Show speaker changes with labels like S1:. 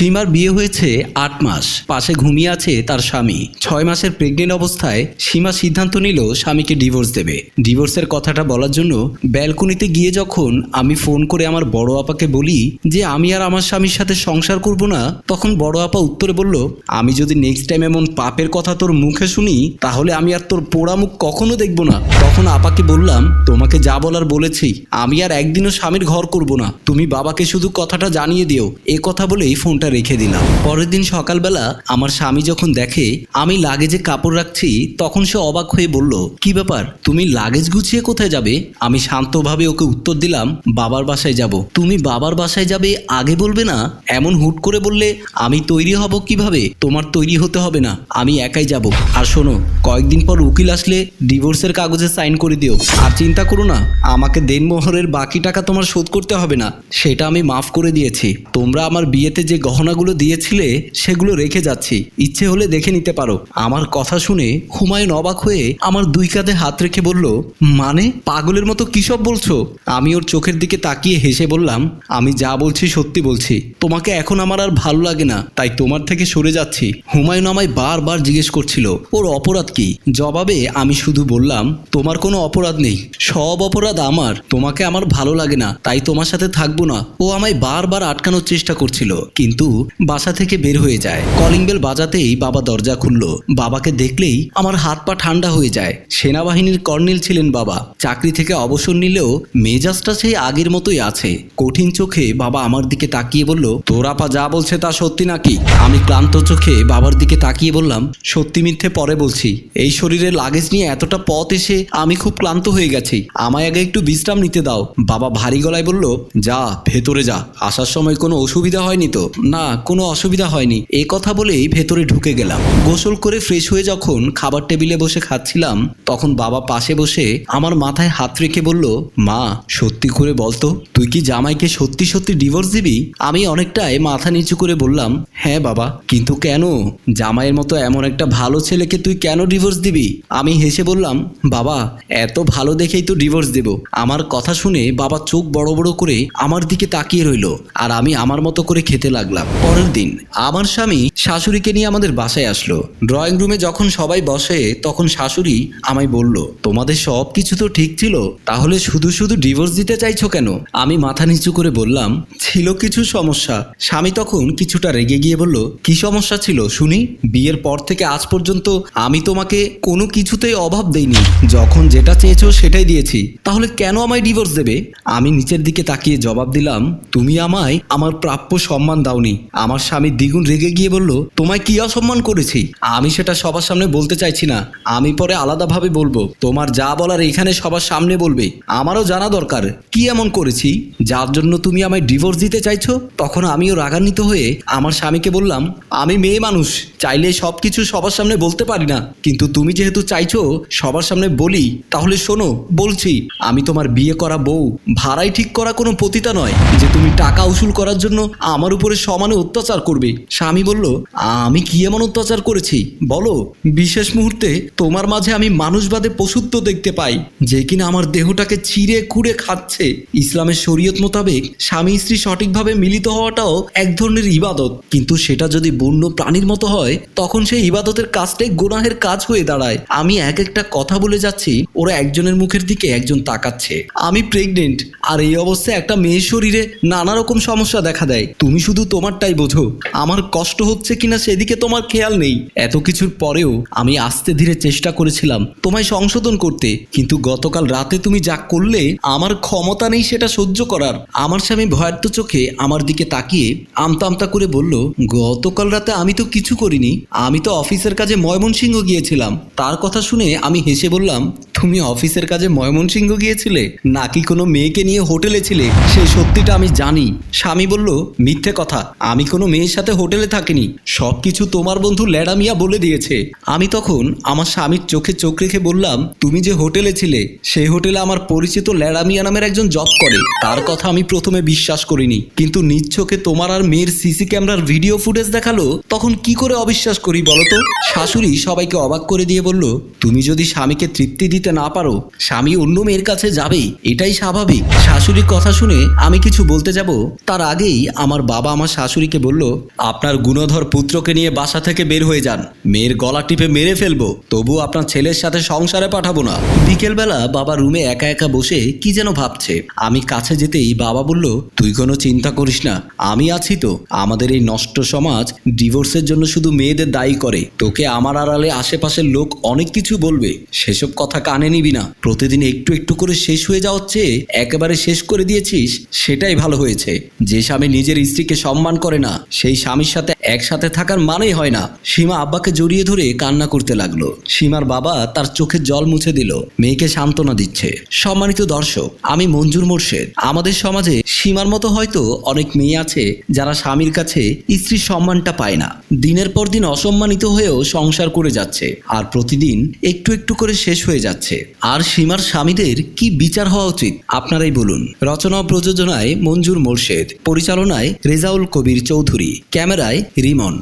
S1: সীমার বিয়ে হয়েছে আট মাস। পাশে ঘুমিয়ে আছে তার স্বামী। ছয় মাসের প্রেগনেন্ট অবস্থায় সীমা সিদ্ধান্ত নিল স্বামীকে ডিভোর্স দেবে। ডিভোর্সের কথাটা বলার জন্য ব্যালকনিতে গিয়ে যখন আমি ফোন করে আমার বড় আপাকে বলি যে, আমি আর আমার স্বামীর সাথে সংসার করব না, তখন বড় আপা উত্তরে বলল, আমি যদি নেক্সট টাইম এমন পাপের কথা তোর মুখে শুনি, তাহলে আমি আর তোর পোড়া মুখ কখনো দেখব না। তখন আপাকে বললাম, তোমাকে যা বলার বলেছি, আমি আর একদিনও স্বামীর ঘর করব না। তুমি বাবাকে শুধু কথাটা জানিয়ে দিও। এ কথা বলেই ফোনটা রেখে দিলাম। পরের দিন সকালবেলা আমার স্বামী যখন দেখে আমি লাগেজে কাপড় রাখছি, তখন সে অবাক হয়ে বলল, কি ব্যাপার? তুমি লাগেজ গুছিয়ে কোথায় যাবে? আমি শান্তভাবে ওকে উত্তর দিলাম, বাবার বাসায় যাব। তুমি বাবার বাসায় যাবে আগে বলবে না? এমন হুট করে বললে, আমি তৈরি হব কীভাবে? তোমার তৈরি হতে হবে না, আমি একাই যাব। আর শোনো, কয়েকদিন পর উকিল আসলে ডিভোর্সের কাগজে সাইন করে দিও। আর চিন্তা করো না, আমাকে দেনমোহরের বাকি টাকা তোমার শোধ করতে হবে না, সেটা আমি মাফ করে দিয়েছি। তোমরা আমার বিয়েতে যে গহনাগুলো দিয়েছিলে, সেগুলো রেখে যাচ্ছি। ইচ্ছে হলে দেখে নিতে পারো। আমার কথা শুনে হুমায়ুন অবাক হয়ে আমার দুই কাঁধে হাত রেখে বলল মানে পাগলের মতো কী সব বলছো? আমি ওর চোখের দিকে তাকিয়ে হেসে বললাম, আমি যা বলছি সত্যি বলছি। তোমাকে এখন আমার আর ভালো লাগে না, তাই তোমার থেকে সরে যাচ্ছি। হুমায়ুন আমায় বারবার জিজ্ঞেস করছিল, ওর অপরাধ কি? জবাবে আমি শুধু বললাম, তোমার কোনো অপরাধ নেই। সব অপরাধ আমার। তোমাকে আমার ভালো লাগে না, তাই তোমার সাথে থাকব না। ও আমায় বারবার আটকানোর চেষ্টা করছিল, কিন্তু বাসা থেকে বের হয়ে যায়। কলিং বেল বাজাতেই বাবা দরজা খুলল। বাবাকে দেখলেই আমার হাত পা ঠান্ডা হয়ে যায়। সেনাবাহিনীর কর্নেল ছিলেন বাবা। চাকরি থেকে অবসর নিলেও মেজাজটা সেই আগের মতোই আছে। কঠিন চোখে বাবা আমার দিকে তাকিয়ে বলল, তোর আপা যা বলছে তা সত্যি নাকি? আমি ক্লান্ত চোখে বাবার দিকে তাকিয়ে বললাম, সত্যি মিথ্যে পরে বলছি। এই শরীরে লাগেজ নিয়ে এতটা পথ এসে আমি খুব ক্লান্ত হয়ে গেছি। আমায় আগে একটু বিশ্রাম নিতে দাও। বাবা ভারী গলায় বলল, যা, ভেতরে যা। আসার সময় কোনো অসুবিধা হয়নি তো? না কোনো অসুবিধা হয়নি। এ কথা বলেই ভেতরে ঢুকে গেলাম। গোসল করে ফ্রেশ হয়ে যখন খাবার টেবিলে বসে খাচ্ছিলাম, তখন বাবা পাশে বসে আমার মাথায় হাত রেখে বলল, মা, সত্যি করে বলতো তুই কি জামাইকে সত্যি সত্যি ডিভোর্স দিবি? আমি অনেকটাই মাথা নিচু করে বললাম হ্যাঁ বাবা, কিন্তু কেন? জামাইয়ের মতো এমন একটা ভালো ছেলেকে তুই কেন ডিভোর্স দিবি? আমি হেসে বললাম, বাবা, এত ভালো দেখেই তো ডিভোর্স দেব। আমার কথা শুনে বাবা চোখ বড় বড় করে আমার দিকে তাকিয়ে রইল, আর আমি আমার মতো করে খেতে লাগলাম। পরের দিন, আমার স্বামী শাশুড়িকে নিয়ে আমাদের বাসায় আসলো। ড্রয়িং রুমে যখন সবাই বসে, তখন শাশুড়ি আমায় বলল, তোমাদের সব কিছু তো ঠিক ছিল, তাহলে শুধু শুধু ডিভোর্স দিতে চাইছো কেন? আমি মাথা নিচু করে বললাম, ছিল কিছু সমস্যা। স্বামী তখন কিছুটা রেগে গিয়ে বলল, কি সমস্যা ছিল, শুনি? বিয়ের পর থেকে আজ পর্যন্ত আমি তোমাকে কোনো কিছুতেই অভাব দেইনি। যখন যেটা চেয়েছো সেটাই দিয়েছি। তাহলে কেন আমায় ডিভোর্স দেবে? আমি নিচের দিকে তাকিয়ে জবাব দিলাম, তুমি আমায় আমার প্রাপ্য সম্মান দাওনি। আমার স্বামী দ্বিগুণ রেগে গিয়ে বলল, তোমায় কি অসম্মান করেছি? আমি সেটা সবার সামনে বলতে চাইছি না। আমি পরে আলাদাভাবে বলব, তোমার যা বলার এখানে সবার সামনে বলবে। আমারও জানা দরকার। কি এমন করেছি? যার জন্য তুমি আমায় ডিভোর্স দিতে চাইছো? তখন আমিও রাগান্বিত হয়ে আমার স্বামীকে বললাম, আমি মেয়ে মানুষ, চাইলে সব কিছু সবার সামনে বলতে পারি না। কিন্তু তুমি যেহেতু চাইছো সবার সামনে বলি, তাহলে শোনো, বলছি, আমি তোমার বিয়ে করা বউ। ভাড়াই ঠিক করা কোনো পতিতা নয়। যে তুমি টাকা উসুল করার জন্য আমার উপরে সমানে অত্যাচার করবে। স্বামী বলল, আমি কি এমন অত্যাচার করেছি? বলো। বিশেষ মুহূর্তে তোমার মাঝে আমি মানুষবাদে পশুত্ব দেখতে পাই, যে কিনা আমার দেহটাকে চিড়ে খুঁড়ে খাচ্ছে। ইসলামের শরীয়ত মোতাবেক স্বামী স্ত্রী সঠিকভাবে মিলিত হওয়াটাও এক ধরনের ইবাদত। কিন্তু সেটা যদি বন্য প্রাণীর মতো হয়, তখন সেই ইবাদতের কাজটাই গুনাহের কাজ হয়ে দাঁড়ায়। আমি এক একটা কথা বলে যাচ্ছি, ওরা একজনের মুখের দিকে একজন তাকাচ্ছে। আমি প্রেগনেন্ট আর এই অবস্থায় একটা মেয়ের শরীরে নানা রকম সমস্যা দেখা দেয়। তুমি শুধু তোমারটাই বোঝো। আমার কষ্ট হচ্ছে কিনা সেদিকে তোমার খেয়াল নেই। এত কিছুর পরেও আমি আস্তে ধীরে চেষ্টা করেছিলাম তোমায় সংশোধন করতে। কিন্তু গতকাল রাতে তুমি যা করলে, আমার ক্ষমতা নেই সেটা সহ্য করার। আমার স্বামী ভয়ার্থ চোখে আমার দিকে তাকিয়ে আমতা আমতা করে বলল, গতকাল রাতে আমি তো কিছু করিনি। আমি তো অফিসের কাজে ময়মনসিংহ গিয়েছিলাম। তার কথা শুনে আমি হেসে বললাম তুমি অফিসের কাজে ময়মনসিংহ গিয়েছিলে? নাকি কোনো মেয়েকে নিয়ে হোটেলে ছিলে? সেই সত্যিটা আমি জানি। স্বামী বলল, মিথ্যে কথা। আমি কোনো মেয়ের সাথে হোটেলে থাকিনি। সব কিছু তোমার বন্ধু ল্যাডামিয়া বলে দিয়েছে। আমি তখন আমার স্বামীর চোখে চোখ রেখে বললাম, তুমি যে হোটেলে ছিলে সেই হোটেলে আমার পরিচিত ল্যাডা মিয়া নামের একজন জব করে। তার কথা আমি প্রথমে বিশ্বাস করিনি। কিন্তু চোখে তোমার আর মেয়ের সিসি ক্যামেরার ভিডিও ফুটেজ দেখাল, তখন কি করে অবিশ্বাস করি বলতো শাশুড়ি সবাইকে অবাক করে দিয়ে বলল, তুমি যদি স্বামীকে তৃপ্তি দিতে বুঝতে না পারো, স্বামী অন্য মেয়ের কাছে যাবেই এটাই স্বাভাবিক। শাশুড়ির কথা শুনে আমি কিছু বলতে যাব? তার আগেই আমার বাবা আমার শাশুড়িকে বলল, আপনার গুণধর পুত্রকে নিয়ে বাসা থেকে বের হয়ে যান। মেয়ের গলা টিপে মেরে ফেলব তবু আপনার ছেলের সাথে সংসারে পাঠাবো না। বিকেলবেলা বাবা রুমে একা একা বসে কি যেন ভাবছে। আমি কাছে যেতেই বাবা বলল, তুই কোনো চিন্তা করিস না, আমি আছি তো। আমাদের এই নষ্ট সমাজ ডিভোর্সের জন্য শুধু মেয়েদের দায়ী করে। তোকে আমার আড়ালে আশেপাশের লোক অনেক কিছু বলবে। সেসব কথা কানে নিবি না। প্রতিদিন একটু একটু করে শেষ হয়ে যাওয়ার চেয়ে একেবারে শেষ করে দিয়েছিস, সেটাই ভালো হয়েছে। যে স্বামী নিজের স্ত্রীকে সম্মান করে না, সেই স্বামীর সাথে একসাথে থাকার মানেই হয় না। সীমা আব্বাকে জড়িয়ে ধরে কান্না করতে লাগল। সীমার বাবা তার চোখের জল মুছে দিল। মেয়েকে সান্ত্বনা দিচ্ছে। সম্মানিত দর্শক, আমি মঞ্জুর মোর্শেদ। আমাদের সমাজে সীমার মতো হয়তো অনেক মেয়ে আছে যারা স্বামীর কাছে স্ত্রীর সম্মানটা পায় না। দিনের পর দিন অসম্মানিত হয়েও সংসার করে যাচ্ছে। আর প্রতিদিন একটু একটু করে শেষ হয়ে যাচ্ছে। আর সীমার স্বামীদের কি বিচার হওয়া উচিত? আপনারাই বলুন। রচনা প্রযোজনায় মঞ্জুর মোর্শেদ। পরিচালনায় রেজাউল কবির চৌধুরী। ক্যামেরায় রিমন।